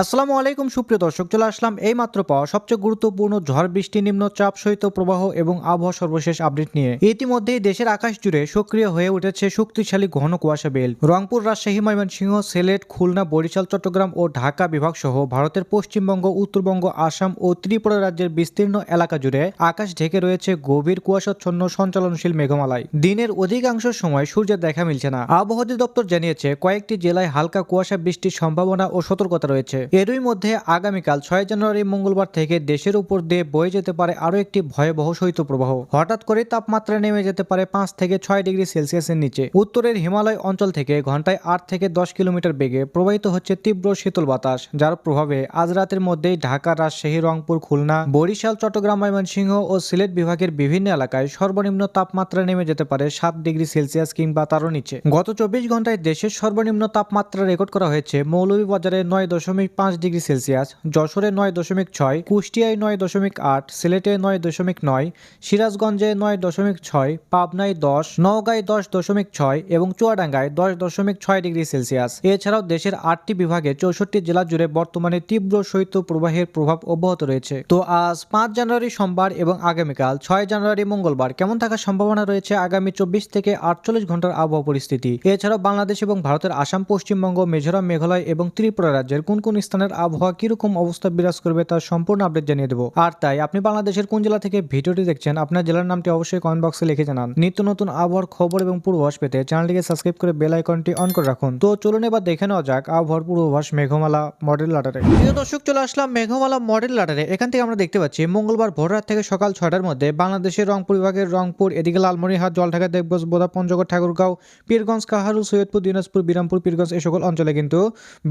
আসসালামু আলাইকুম, সুপ্রিয় দর্শক, চলে আসলাম এই মাত্র পাওয়া সবচেয়ে গুরুত্বপূর্ণ ঝড় বৃষ্টি নিম্নচাপ সহিত প্রবাহ এবং আবহাওয়া সর্বশেষ আপডেট নিয়ে। ইতিমধ্যেই দেশের আকাশ জুড়ে সক্রিয় হয়ে উঠেছে শক্তিশালী ঘন কুয়াশা বেল। রংপুর, রাজশাহী, ময়মনসিংহ, সিলেট, খুলনা, বরিশাল, চট্টগ্রাম ও ঢাকা বিভাগ সহ ভারতের পশ্চিমবঙ্গ, উত্তরবঙ্গ, আসাম ও ত্রিপুরা রাজ্যের বিস্তীর্ণ এলাকা জুড়ে আকাশ ঢেকে রয়েছে গভীর কুয়াশাচ্ছন্ন সঞ্চালনশীল মেঘমালায়। দিনের অধিকাংশ সময় সূর্যের দেখা মিলছে না। আবহাওয়া অধিদপ্তর জানিয়েছে, কয়েকটি জেলায় হালকা কুয়াশা বৃষ্টির সম্ভাবনা ও সতর্কতা রয়েছে। এরই মধ্যে আগামীকাল ছয় জানুয়ারি মঙ্গলবার থেকে দেশের উপর দিয়ে বয়ে যেতে পারে আরও একটি ভয়াবহ শৈত্যপ্রবাহ। হঠাৎ করে তাপমাত্রা নেমে যেতে পারে পাঁচ থেকে ছয় ডিগ্রি সেলসিয়াসের নিচে। উত্তরের হিমালয় অঞ্চল থেকে ঘন্টায় আট থেকে দশ কিলোমিটার বেগে প্রবাহিত হচ্ছে তীব্র শীতল বাতাস, যার প্রভাবে আজ রাতের মধ্যেই ঢাকা, রাজশাহী, রংপুর, খুলনা, বরিশাল, চট্টগ্রাম, ময়মনসিংহ ও সিলেট বিভাগের বিভিন্ন এলাকায় সর্বনিম্ন তাপমাত্রা নেমে যেতে পারে সাত ডিগ্রি সেলসিয়াস কিংবা তারও নিচে। গত চব্বিশ ঘন্টায় দেশের সর্বনিম্ন তাপমাত্রা রেকর্ড করা হয়েছে মৌলভীবাজারে নয় দশমিক পাঁচ ডিগ্রি সেলসিয়াস, যশোরে নয় দশমিক ছয়, কুষ্টিয়ায় নয় দশমিক আট, সিলেটে নয় দশমিক নয়, সিরাজগঞ্জে নয় দশমিক ছয়, পাবনায় দশ, নওগাঁয় দশ দশমিক ছয় এবং চুয়াডাঙ্গায় দশ দশমিক ছয় ডিগ্রি সেলসিয়াস। এছাড়াও দেশের আটটি বিভাগে চৌষট্টি জেলা জুড়ে বর্তমানে তীব্র শৈত্য প্রবাহের প্রভাব অব্যাহত রয়েছে। তো আজ পাঁচ জানুয়ারি সোমবার এবং আগামীকাল ছয় জানুয়ারি মঙ্গলবার কেমন থাকার সম্ভাবনা রয়েছে আগামী চব্বিশ থেকে আটচল্লিশ ঘণ্টার আবহাওয়া পরিস্থিতি? এছাড়াও বাংলাদেশ এবং ভারতের আসাম, পশ্চিমবঙ্গ, মিজোরাম, মেঘালয় এবং ত্রিপুরা রাজ্যের কোন কোন স্থানের আবহাওয়া কীরকম অবস্থা বিরাজ করবে তার সম্পূর্ণ আপডেট জানিয়ে দেবো। আর তাই, আপনি বাংলাদেশের কোন জেলা থেকে ভিডিওটি দেখছেন, আপনার জেলার নামটি অবশ্যই কমেন্ট বক্সে লিখে জানান। নিত্য নতুন আবহাওয়ার খবর এবং পূর্বাভাস পেতে চ্যানেলটিকে সাবস্ক্রাইব করে বেল আইকনটি অন করে রাখুন। তো চলুন এবার দেখে নেওয়া যাক আবহাওয়ার পূর্বাভাস মেঘমালা মডেল লাটারে প্রিয় দর্শক, চলে আসলাম মেঘমালা মডেল লাটারে এখান থেকে আমরা দেখতে পাচ্ছি, মঙ্গলবার ভোর রাত থেকে সকাল ছয়টার মধ্যে বাংলাদেশের রংপুর বিভাগের রংপুর, এদিকে লালমনিরহাট, জলঢাকা, দেবগঞ্জ বোদা পঞ্চগড় ঠাকুরগাঁও, পীরগঞ্জ, কাহারু, সৈয়দপুর, দিনাজপুর, বিরামপুর, পীরগঞ্জ এই সকল অঞ্চলে কিন্তু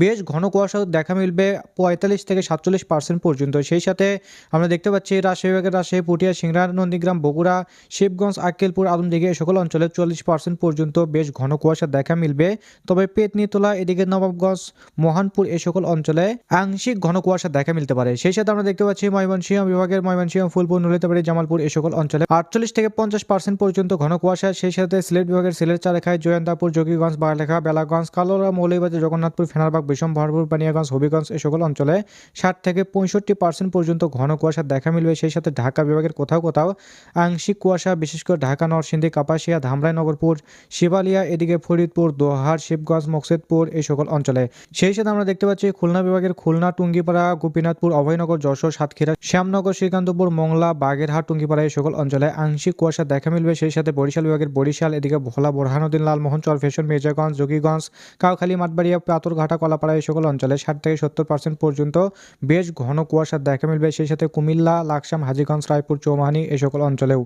বেশ ঘন কুয়াশা দেখা মিলবে পঁয়তাল্লিশ থেকে সাতচল্লিশ পার্সেন্ট পর্যন্ত। সেই সাথে আমরা দেখতে পাচ্ছি রাজশাহী বিভাগের রাজশাহী পুটিয়া সিংড়া নন্দীগ্রাম, বগুড়া, শিবগঞ্জ, আক্কেলপুর আদমদিঘি এই সকল অঞ্চলে চল্লিশ পার্সেন্ট পর্যন্ত বেশ ঘন কুয়াশা দেখা মিলবে। তবে পেতনিতলা, এদিকে নবাবগঞ্জ, মহানপুর এই সকল অঞ্চলে আংশিক ঘন কুয়াশা দেখা মিলতে পারে। সেই সাথে আমরা দেখতে পাচ্ছি ময়মনসিংহ বিভাগের ময়মনসিংহ, ফুলপুর, নলিতাবাড়ি, জামালপুর এই সকল অঞ্চলে আটচল্লিশ থেকে পঞ্চাশ পার্সেন্ট পর্যন্ত ঘন কুয়াশা। সেই সাথে সিলেট বিভাগের সিলেট চারেখায় জয়ন্তাপুর যোগীগঞ্জ বাগলেখা বেলাগঞ্জ, কালোরা মৌলিবাজার জগন্নাথপুর, ফেনারবাগ বিষম ভরপুর বানিয়াগঞ্জ হবিগঞ্জ এই সকল অঞ্চলে ষাট থেকে পঁয়ষট্টি পার্সেন্ট পর্যন্ত ঘন কুয়াশা দেখা মিলবে। সেই সাথে ঢাকা বিভাগের কোথাও কোথাও আংশিক কুয়াশা, বিশেষ করে ঢাকা, নরসিংদী, কাপাসিয়া ধামরাই নগরপুর শিবালিয়া, এদিকে ফরিদপুর, দোহার, শিবগঞ্জ, মকসেদপুর এই সকল অঞ্চলে। সেই সাথে আমরা দেখতে পাচ্ছি খুলনা বিভাগের খুলনা, টুঙ্গিপাড়া, গোপীনাথপুর, অভয়নগর, যশোর, সাতক্ষীরা, শ্যামনগর, শ্রীকান্তপুর, মংলা, বাগেরহাট, টুঙ্গিপাড়া এই সকল অঞ্চলে আংশিক কুয়াশা দেখা মিলবে। সেই সাথে বরিশাল বিভাগের বরিশাল, এদিকে ভোলা, বোরহানুদ্দিন, লালমোহন চরফেশন মির্জাগঞ্জ, যোগীগঞ্জ, কাউখালী, মাঠবাড়িয়া পাথরঘাটা কলাপাড়া এই সকল অঞ্চলে ষাট থেকে সত্তর পার্সেন্ট পর্যন্ত। বেশ ঘন কুয়াশা দেখা মিলবে, সেই সাথে কুমিল্লা, লাকসাম, হাজিগঞ্জ, রায়পুর, চৌমাহানি এই সকল অঞ্চলেও।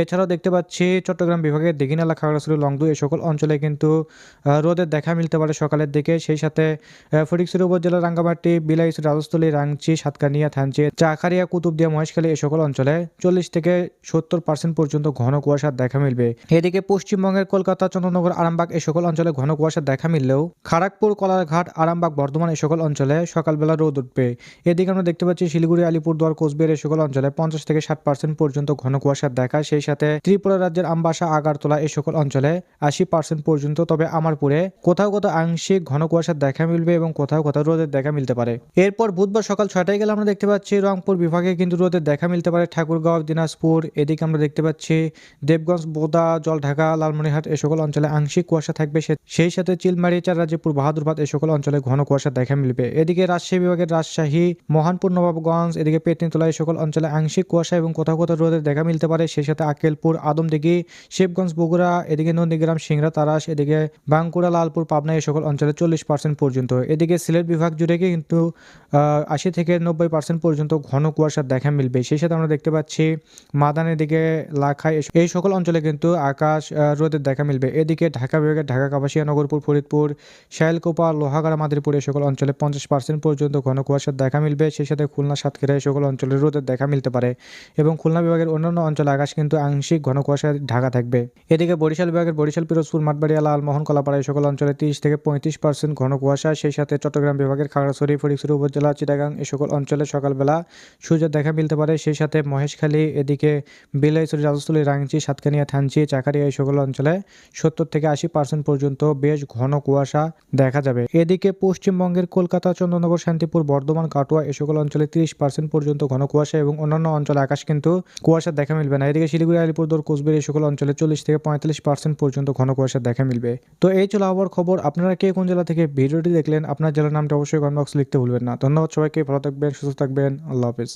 এছাড়াও দেখতে পাচ্ছি চট্টগ্রাম বিভাগের দিঘিনালা খাগড়াছড়ি লংদু এই সকল অঞ্চলে কিন্তু রোদের দেখা মিলতে পারে সকালের দিকে। সেই সাথে ফটিকছড়ি উপজেলার রাঙ্গামাটি বিলাইস রাজস্থলী রাংচি সাতকানিয়া, থানচি চাকারিয়া কুতুবদিয়া, মহেশখালী এই সকল অঞ্চলে চল্লিশ থেকে সত্তর পার্সেন্ট পর্যন্ত ঘন কুয়াশার দেখা মিলবে। এদিকে পশ্চিমবঙ্গের কলকাতা, চন্দ্রনগর, আরামবাগ এই সকল অঞ্চলে ঘন কুয়াশার দেখা মিললেও খড়গপুর কলারঘাট, আরামবাগ, বর্ধমান এই সকল অঞ্চলে সকালবেলা রোদ উঠবে। এদিকে আমরা দেখতে পাচ্ছি শিলিগুড়ি, আলিপুরদুয়ার, কোচবিহার এই সকল অঞ্চলে পঞ্চাশ থেকে ষাট পার্সেন্ট পর্যন্ত ঘন কুয়াশার দেখা সেই সাথে ত্রিপুরা রাজ্যের আমবাসা, আগারতলা এই সকল অঞ্চলে আশি পার্সেন্ট পর্যন্ত। তবে আমারপুরে কোথাও কোথাও আংশিক ঘন কুয়াশার দেখা মিলবে এবং কোথাও কোথাও রোদের দেখা মিলতে পারে। এরপর বুধবার সকাল ছয়টায় গেলে আমরা দেখতে পাচ্ছি রংপুর বিভাগে কিন্তু রোদের দেখা মিলতে পারে। ঠাকুরগাঁও, দিনাজপুর, এদিকে আমরা দেখতে পাচ্ছি দেবগঞ্জ, বোদা, জলঢাকা, লালমনিরহাট এই সকল অঞ্চলে আংশিক কুয়াশা থাকবে। সেই সাথে চিলমারি চাররাজ্যপুর বাহাদুরবাদ এই সকল অঞ্চলে ঘন কুয়াশা দেখা মিলবে। এদিকে রাজশাহী বিভাগের রাজশাহী, মহানপুর, নবাবগঞ্জ, এদিকে পেতনিতলা সকল অঞ্চলে আংশিক কুয়াশা এবং কোথাও কোথাও রোদের দেখা মিলতে পারে। সেই সাথে আকেলপুর আদমদিঘি, শিবগঞ্জ, বগুড়া, এদিকে নন্দীগ্রাম, সিংড়া, তারাস, এদিকে বাঁকুড়া, লালপুর, পাবনা এই সকল অঞ্চলে চল্লিশ পার্সেন্ট পর্যন্ত। এদিকে সিলেট বিভাগ জুড়ে কিন্তু আশি থেকে নব্বই পার্সেন্ট পর্যন্ত ঘন কুয়াশার দেখা মিলবে। সেই সাথে আমরা দেখতে পাচ্ছি মাদানের দিকে লাখাই এই- সকল অঞ্চলে কিন্তু আকাশ রোদের দেখা মিলবে। এদিকে ঢাকা বিভাগের ঢাকা, কাপাসিয়া, নগরপুর, ফরিদপুর, শাইলকোপা, লোহাগাড়া, মাদারীপুর এই সকল অঞ্চলে পঞ্চাশ পার্সেন্ট পর্যন্ত ঘন কুয়াশার দেখা মিলবে, সেই সাথে খুলনা, সাতক্ষীরা এই সকল অঞ্চলে রোদের দেখা মিলতে পারে এবং খুলনা বিভাগের অন্যান্য অঞ্চলে আকাশ কিন্তু আংশিক ঘন কুয়াশায় ঢাকা থাকবে। এদিকে বরিশাল বিভাগের বরিশাল, পিরোজপুর, মাঠবাড়িয়া, লালমোহন, কলাপাড়া এই সকল অঞ্চলে তিরিশ থেকে পঁয়ত্রিশ পার্সেন্ট ঘন কুয়াশা, সেই সাথে চট্টগ্রাম বিভাগের খাগড়াছড়ি ফটিকছড়ি উপজেলা, চিটাগাং এই সকল অঞ্চলে সকালবেলা সূর্যের দেখা মিলতে পারে, সেই সাথে মহেশখালী, এদিকে বিলাইছড়ি, রাজস্থলী রাংচি সাতকানিয়া, থানচি, চাকারিয়া এই সকল অঞ্চলে সত্তর থেকে আশি পার্সেন্ট পর্যন্ত বেশ ঘন কুয়াশা দেখা যাবে। এদিকে পশ্চিমবঙ্গের কলকাতা চন্দননগর, শান্তিপুর, বর্ধমান, কাটোয়া এ সকল অঞ্চলে তিরিশ পার্সেন্ট পর্যন্ত ঘন কুয়াশা এবং অন্যান্য অঞ্চলে আকাশ কিন্তু কুয়াশার দেখা মিলবে না। এদিকে শিলিগুড়ি, আলিপুরদুয়ার, কোচবিহার এই সকল অঞ্চলে চল্লিশ থেকে পঁয়তাল্লিশ পার্সেন্ট পর্যন্ত ঘন কুয়াশা দেখা মিলবে। তো এই ছিল আবার খবর। আপনারা কে কোন জেলা থেকে ভিডিওটি দেখলেন, আপনার জেলার নামটা অবশ্যই কমেন্ট বক্সে লিখতে ভুলবেন না। ধন্যবাদ সবাইকে, ভালো থাকবেন, সুস্থ থাকবেন, আল্লাহ হাফিজ।